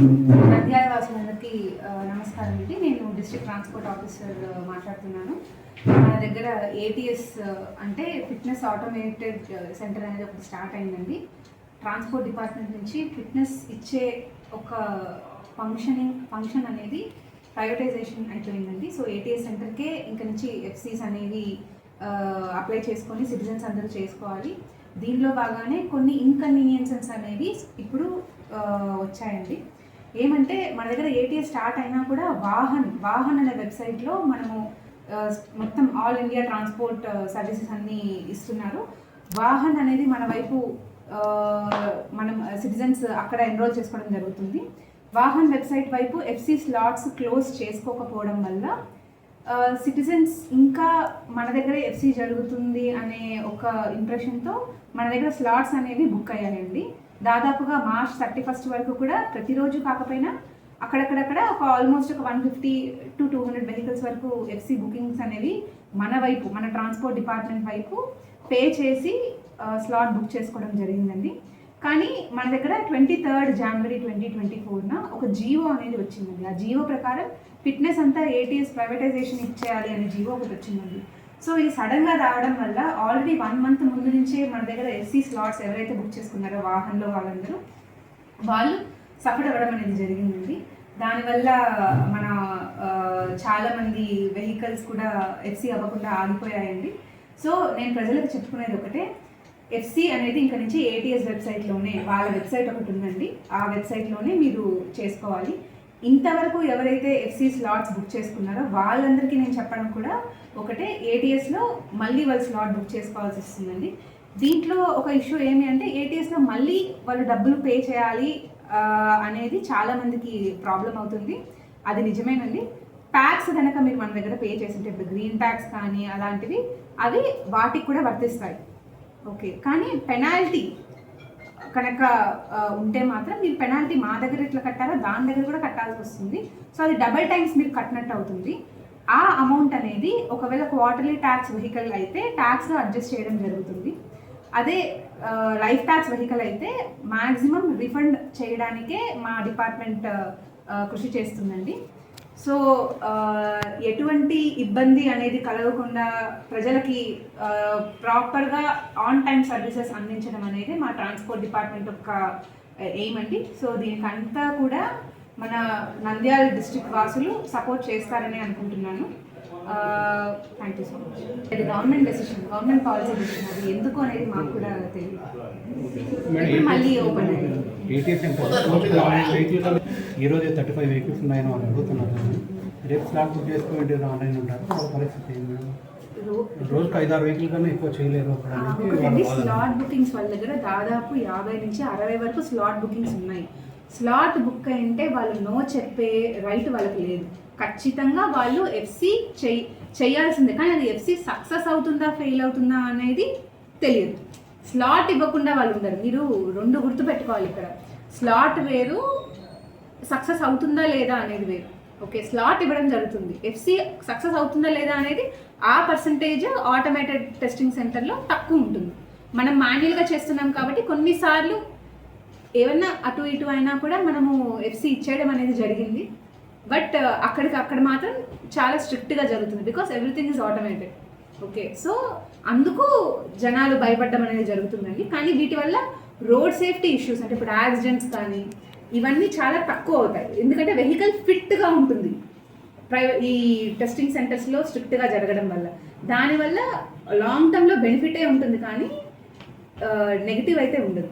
నంద్యాల వాసులందరికీ ఆ, నమస్కారం అండి. నేను డిస్ట్రిక్ట్ ట్రాన్స్పోర్ట్ ఆఫీసర్ మాట్లాడుతున్నాను. మన దగ్గర ఏటీఎస్ అంటే ఫిట్నెస్ ఆటోమేటెడ్ సెంటర్ అనేది ఒకటి స్టార్ట్ అయిందండి. ట్రాన్స్పోర్ట్ డిపార్ట్మెంట్ నుంచి ఫిట్నెస్ ఇచ్చే ఒక ఫంక్షనింగ్ ఫంక్షన్ అనేది ప్రైవేటైజేషన్ అయిపోయిందండి. సో ఏటీఎస్ సెంటర్కే ఇంక నుంచి ఎఫ్సీస్ అనేవి అప్లై చేసుకొని సిటిజన్స్ అందరూ చేసుకోవాలి. దీనిలో బాగానే కొన్ని ఇన్కన్వీనియన్సెస్ అనేవి ఇప్పుడు వచ్చాయండి. ఏమంటే మన దగ్గర ఏటీఎస్ స్టార్ట్ అయినా కూడా వాహన్ వాహన్ అనే వెబ్సైట్లో మనము మొత్తం ఆల్ ఇండియా ట్రాన్స్పోర్ట్ సర్వీసెస్ అన్నీ ఇస్తున్నారు. వాహన్ అనేది మన వైపు మనం సిటిజన్స్ అక్కడ ఎన్రోల్ చేసుకోవడం జరుగుతుంది. వాహన్ వెబ్సైట్ వైపు ఎఫ్సి స్లాట్స్ క్లోజ్ చేసుకోకపోవడం వల్ల సిటిజన్స్ ఇంకా మన దగ్గర ఎఫ్సి జరుగుతుంది అనే ఒక ఇంప్రెషన్తో మన దగ్గర స్లాట్స్ అనేవి బుక్ అయ్యానండి దాదాపుగా మార్చ్ థర్టీ ఫస్ట్ వరకు కూడా ప్రతిరోజు కాకపోయినా అక్కడక్కడక్కడ ఒక ఆల్మోస్ట్ ఒక one fifty to two hundred vehicles వరకు ఎఫ్సి బుకింగ్స్ అనేవి మన వైపు మన ట్రాన్స్పోర్ట్ డిపార్ట్మెంట్ వైపు పే చేసి స్లాట్ బుక్ చేసుకోవడం జరిగిందండి. కానీ మన దగ్గర ట్వంటీ థర్డ్ జనవరి ట్వంటీ ట్వంటీ ఫోర్న ఒక జీవో అనేది వచ్చిందండి. ఆ జీవో ప్రకారం ఫిట్నెస్ అంతా ఏటీఎస్ ప్రైవేటైజేషన్ ఇచ్చేయాలి అనే జీవో ఒకటి వచ్చిందండి. సో ఇది సడన్గా రావడం వల్ల ఆల్రెడీ వన్ మంత్ ముందు నుంచే మన దగ్గర ఎస్సీ స్లాట్స్ ఎవరైతే బుక్ చేసుకున్నారో వాహనంలో వాళ్ళందరూ వాళ్ళు సఫర్ అవ్వడం అనేది జరిగిందండి. దానివల్ల మన చాలామంది వెహికల్స్ కూడా ఎఫ్సీ అవ్వకుండా ఆగిపోయాయండి. సో నేను ప్రజలకు చెప్పుకునేది ఒకటే ఎఫ్సి అనేది ఇంకా నుంచి ఏటీఎస్ వెబ్సైట్లోనే వాళ్ళ వెబ్సైట్ ఒకటి ఉందండి. ఆ వెబ్సైట్లోనే మీరు చేసుకోవాలి. ఇంతవరకు ఎవరైతే ఎఫ్సి స్లాట్స్ బుక్ చేసుకున్నారో వాళ్ళందరికీ నేను చెప్పడం కూడా ఒకటే ఏటీఎస్లో మళ్ళీ వాళ్ళు స్లాట్ బుక్ చేసుకోవాల్సి వస్తుందండి. దీంట్లో ఒక ఇష్యూ ఏమి అంటే ఏటీఎస్లో మళ్ళీ వాళ్ళు డబ్బులు పే చేయాలి అనేది చాలామందికి ప్రాబ్లం అవుతుంది. అది నిజమేనండి. ట్యాక్స్ కనుక మీరు మన దగ్గర పే చేసింటే ఇప్పుడు గ్రీన్ ట్యాక్స్ కానీ అలాంటివి అవి వాటికి కూడా వర్తిస్తాయి. ఓకే కానీ పెనాల్టీ కనుక ఉంటే మాత్రం మీరు పెనాల్టీ మా దగ్గర ఎట్లా కట్టారో దాని దగ్గర కూడా కట్టాల్సి వస్తుంది. సో అది డబల్ టైమ్స్ మీరు కట్టినట్టు అవుతుంది. ఆ అమౌంట్ అనేది ఒకవేళ క్వార్టర్లీ ట్యాక్స్ వెహికల్ అయితే ట్యాక్స్ అడ్జస్ట్ చేయడం జరుగుతుంది. అదే లైఫ్ ట్యాక్స్ వెహికల్ అయితే మ్యాక్సిమం రిఫండ్ చేయడానికే మా డిపార్ట్మెంట్ కృషి చేస్తుందండి. సో ఎటువంటి ఇబ్బంది అనేది కలగకుండా ప్రజలకి ప్రాపర్గా ఆన్ టైం సర్వీసెస్ అందించడం అనేది మా ట్రాన్స్పోర్ట్ డిపార్ట్మెంట్ యొక్క ఎయిమ్ అండి. సో దీనికంతా కూడా మన నంద్యాల డిస్టిక్ వాసులు సపోర్ట్ చేస్తారని అనుకుంటున్నాను. థ్యాంక్ యూ సో మచ్ ఇది government decision government policy decision అది ఎందుకు అనేది మాకు కూడా తెలియదు. మళ్ళీ ఓపెన్ అయ్యింది ఏటీఎస్ వెహికల్ ఈరోజు థర్టీ ఫైవ్ వెహికల్స్ ఉన్నాయని వాళ్ళు అడుగుతున్నారు రేపు స్లాట్ బుక్ చేసుకోండి ఆన్లైన్ ఉంటారు పరిస్థితి ఏంటి మేడం? రోజుకి ఐదారు వెహికల్ కన్నా ఎక్కువ చేయలేరు. స్లాట్ బుకింగ్స్ వాళ్ళ దగ్గర దాదాపు యాభై నుంచి అరవై వరకు స్లాట్ బుకింగ్స్ ఉన్నాయి. స్లాట్ బుక్ అయింటే వాళ్ళు నో చెప్పే రైట్ వాళ్ళకి లేదు. ఖచ్చితంగా వాళ్ళు ఎఫ్సి చెయ్యి చేయాల్సిందే. కానీ అది ఎఫ్సి సక్సెస్ అవుతుందా ఫెయిల్ అవుతుందా అనేది తెలియదు. స్లాట్ ఇవ్వకుండా వాళ్ళు ఉండరు. మీరు రెండు గుర్తు పెట్టుకోవాలి ఇక్కడ. స్లాట్ వేరు సక్సెస్ అవుతుందా లేదా అనేది వేరు. ఓకే స్లాట్ ఇవ్వడం జరుగుతుంది. ఎఫ్సి సక్సెస్ అవుతుందా లేదా అనేది ఆ పర్సంటేజ్ ఆటోమేటెడ్ టెస్టింగ్ సెంటర్లో తక్కువ ఉంటుంది. మనం మాన్యువల్గా చేస్తున్నాం కాబట్టి కొన్నిసార్లు ఏమన్నా అటు ఇటు అయినా కూడా మనము ఎఫ్సీ ఇచ్చేయడం అనేది జరిగింది. బట్ uh, అక్కడికి అక్కడ మాత్రం చాలా స్ట్రిక్ట్గా జరుగుతుంది. Because everything is automated. Okay. So అందుకు జనాలు భయపడడం అనేది జరుగుతుందండి. కానీ వీటి వల్ల రోడ్ సేఫ్టీ ఇష్యూస్ అంటే ఇప్పుడు యాక్సిడెంట్స్ కానీ ఇవన్నీ చాలా తక్కువ అవుతాయి. ఎందుకంటే వెహికల్ ఫిట్గా ఉంటుంది. ప్రైవేట్ ఈ టెస్టింగ్ సెంటర్స్లో స్ట్రిక్ట్గా జరగడం వల్ల. దానివల్ల లాంగ్ టర్మ్లో బెనిఫిటే ఉంటుంది కానీ uh, నెగిటివ్ అయితే ఉండదు.